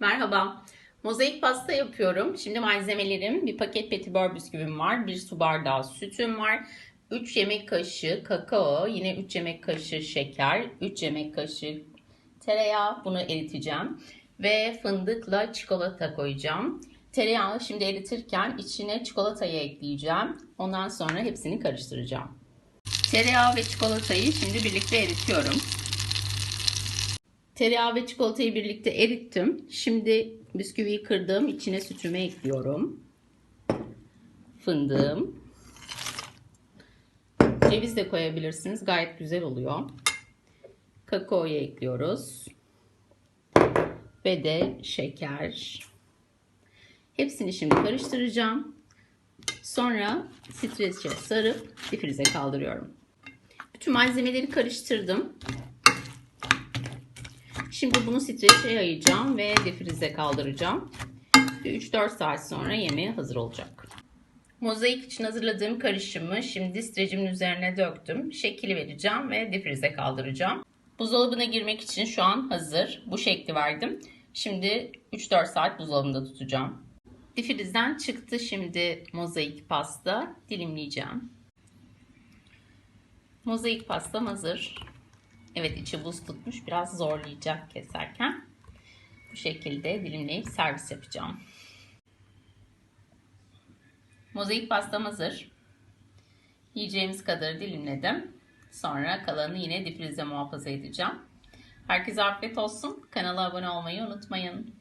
Merhaba. Mozaik pasta yapıyorum. Şimdi malzemelerim bir paket petibör bisküvim var. Bir su bardağı sütüm var. 3 yemek kaşığı kakao, yine 3 yemek kaşığı şeker, 3 yemek kaşığı tereyağı. Bunu eriteceğim. Ve fındıkla çikolata koyacağım. Tereyağı şimdi eritirken içine çikolatayı ekleyeceğim. Ondan sonra hepsini karıştıracağım. Tereyağı ve çikolatayı şimdi birlikte eritiyorum. Tereyağı ve çikolatayı birlikte erittim. Şimdi bisküviyi kırdım. İçine sütümü ekliyorum. Fındığım. Ceviz de koyabilirsiniz. Gayet güzel oluyor. Kakaoyu ekliyoruz. Ve de şeker. Hepsini şimdi karıştıracağım. Sonra streçe sarıp difrize kaldırıyorum. Bütün malzemeleri karıştırdım. Şimdi bunu streçe yayacağım ve defrize kaldıracağım. 3-4 saat sonra yemeğe hazır olacak. Mozaik için hazırladığım karışımı şimdi streçimin üzerine döktüm. Şekil vereceğim ve defrize kaldıracağım. Buzdolabına girmek için şu an hazır. Bu şekli verdim. Şimdi 3-4 saat buzdolabında tutacağım. Difrizden çıktı şimdi mozaik pasta. Dilimleyeceğim. Mozaik pastam hazır. Evet içi buz tutmuş. Biraz zorlayacak keserken. Bu şekilde dilimleyip servis yapacağım. Mozaik pastam hazır. Yiyeceğimiz kadar dilimledim. Sonra kalanını yine difrize muhafaza edeceğim. Herkese afiyet olsun. Kanala abone olmayı unutmayın.